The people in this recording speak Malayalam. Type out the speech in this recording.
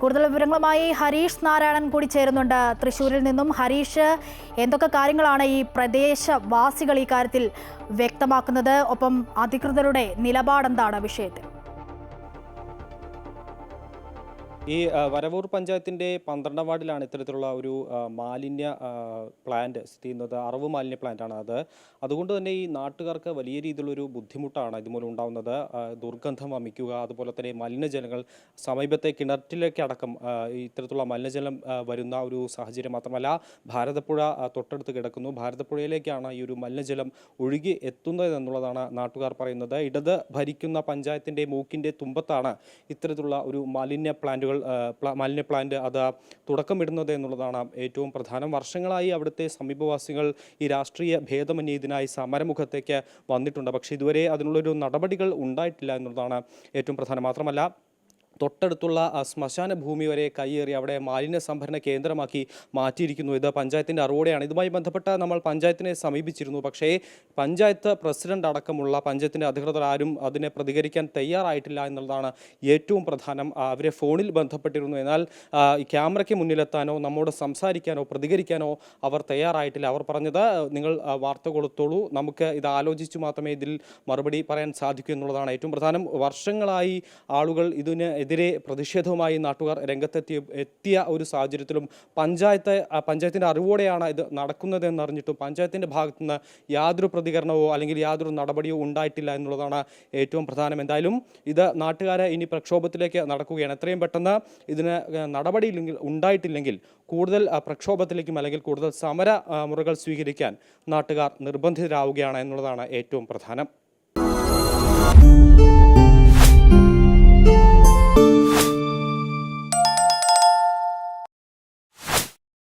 കൂടുതൽ വിവരങ്ങളുമായി ഹരീഷ് നാരായണൻ കൂടി ചേരുന്നുണ്ട്. തൃശ്ശൂരിൽ നിന്നും ഹരീഷ് എന്തൊക്കെ കാര്യങ്ങളാണ് ഈ പ്രദേശവാസികൾ ഈ കാര്യത്തിൽ വ്യക്തമാക്കുന്നത്? ഒപ്പം അധികൃതരുടെ നിലപാടെന്താണ് വിഷയത്തിൽ? ഈ വരവൂർ പഞ്ചായത്തിന്റെ പന്ത്രണ്ടാം വാർഡിലാണ് ഇത്തരത്തിലുള്ള ഒരു മാലിന്യ പ്ലാന്റ് സ്ഥിതി ചെയ്യുന്നത്. അറവ് മാലിന്യ പ്ലാന്റ് ആണ് അത്. അതുകൊണ്ട് തന്നെ ഈ നാട്ടുകാർക്ക് വലിയ രീതിയിലുള്ളൊരു ബുദ്ധിമുട്ടാണ് ഇതുമൂലം ഉണ്ടാകുന്നത് ദുർഗന്ധം വമിക്കുക അതുപോലെ തന്നെ മലിനജലങ്ങൾ സമീപത്തെ കിണറ്റിലേക്ക് അടക്കം ഇത്തരത്തിലുള്ള മലിനജലം വരുന്ന ഒരു സാഹചര്യം മാത്രമല്ല ഭാരതപ്പുഴ തൊട്ടടുത്ത് കിടക്കുന്നു. ഭാരതപ്പുഴയിലേക്കാണ് ഈ ഒരു മലിനജലം ഒഴുകി എത്തുന്നത് എന്നുള്ളതാണ് നാട്ടുകാർ പറയുന്നത്. ഇടത് ഭരിക്കുന്ന പഞ്ചായത്തിന്റെ മൂക്കിന്റെ തുമ്പത്താണ് ഇത്തരത്തിലുള്ള ഒരു മാലിന്യ പ്ലാന്റുകൾ മാലിന്യ പ്ലാന്റ് അത് തുടക്കമിടുന്നത് എന്നുള്ളതാണ് ഏറ്റവും പ്രധാനം. വർഷങ്ങളായി അവിടുത്തെ സമീപവാസികൾ ഈ രാഷ്ട്രീയ ഭേദമന്യേ ഇതിനായി സമരമുഖത്തേക്ക് വന്നിട്ടുണ്ട്. പക്ഷേ ഇതുവരെ അതിനുള്ളൊരു നടപടികൾ ഉണ്ടായിട്ടില്ല എന്നുള്ളതാണ് ഏറ്റവും പ്രധാനം. മാത്രമല്ല തൊട്ടടുത്തുള്ള ശ്മശാന ഭൂമി വരെ കയ്യേറി അവിടെ മാലിന്യ സംഭരണ കേന്ദ്രമാക്കി മാറ്റിയിരിക്കുന്നു. ഇത് പഞ്ചായത്തിന്റെ അറിവോടെയാണ്. ഇതുമായി ബന്ധപ്പെട്ട നമ്മൾ പഞ്ചായത്തിനെ സമീപിച്ചിരുന്നു. പക്ഷേ പഞ്ചായത്ത് പ്രസിഡന്റ് അടക്കമുള്ള പഞ്ചായത്തിന്റെ അധികൃതർ ആരും അതിനെ പ്രതികരിക്കാൻ തയ്യാറായിട്ടില്ല എന്നുള്ളതാണ് ഏറ്റവും പ്രധാനം. അവരെ ഫോണിൽ ബന്ധപ്പെട്ടിരുന്നു. എന്നാൽ ക്യാമറയ്ക്ക് മുന്നിലെത്താനോ നമ്മോട് സംസാരിക്കാനോ പ്രതികരിക്കാനോ അവർ തയ്യാറായിട്ടില്ല. അവർ പറഞ്ഞത് നിങ്ങൾ വാർത്ത കൊടുത്തോളൂ. നമുക്ക് ഇത് ആലോചിച്ച് മാത്രമേ ഇതിൽ മറുപടി പറയാൻ സാധിക്കൂ എന്നുള്ളതാണ് ഏറ്റവും പ്രധാനം. വർഷങ്ങളായി ആളുകൾ ഇതിന് എതിരെ പ്രതിഷേധവുമായി നാട്ടുകാർ രംഗത്തെത്തിയ എത്തിയ ഒരു സാഹചര്യത്തിലും പഞ്ചായത്ത് പഞ്ചായത്തിന്റെ അറിവോടെയാണ് ഇത് നടക്കുന്നത് എന്നറിഞ്ഞിട്ടും പഞ്ചായത്തിന്റെ ഭാഗത്തു നിന്ന് യാതൊരു പ്രതികരണമോ അല്ലെങ്കിൽ യാതൊരു നടപടിയോ ഉണ്ടായിട്ടില്ല എന്നുള്ളതാണ് ഏറ്റവും പ്രധാനം. എന്തായാലും ഇത് നാട്ടുകാരെ ഇനി പ്രക്ഷോഭത്തിലേക്ക് നടക്കുകയാണ്. എത്രയും പെട്ടെന്ന് ഇതിന് നടപടിയില്ലെങ്കിൽ ഉണ്ടായിട്ടില്ലെങ്കിൽ കൂടുതൽ പ്രക്ഷോഭത്തിലേക്കും അല്ലെങ്കിൽ കൂടുതൽ സമര മുറകൾ സ്വീകരിക്കാൻ നാട്ടുകാർ നിർബന്ധിതരാവുകയാണ് എന്നുള്ളതാണ് ഏറ്റവും പ്രധാനം.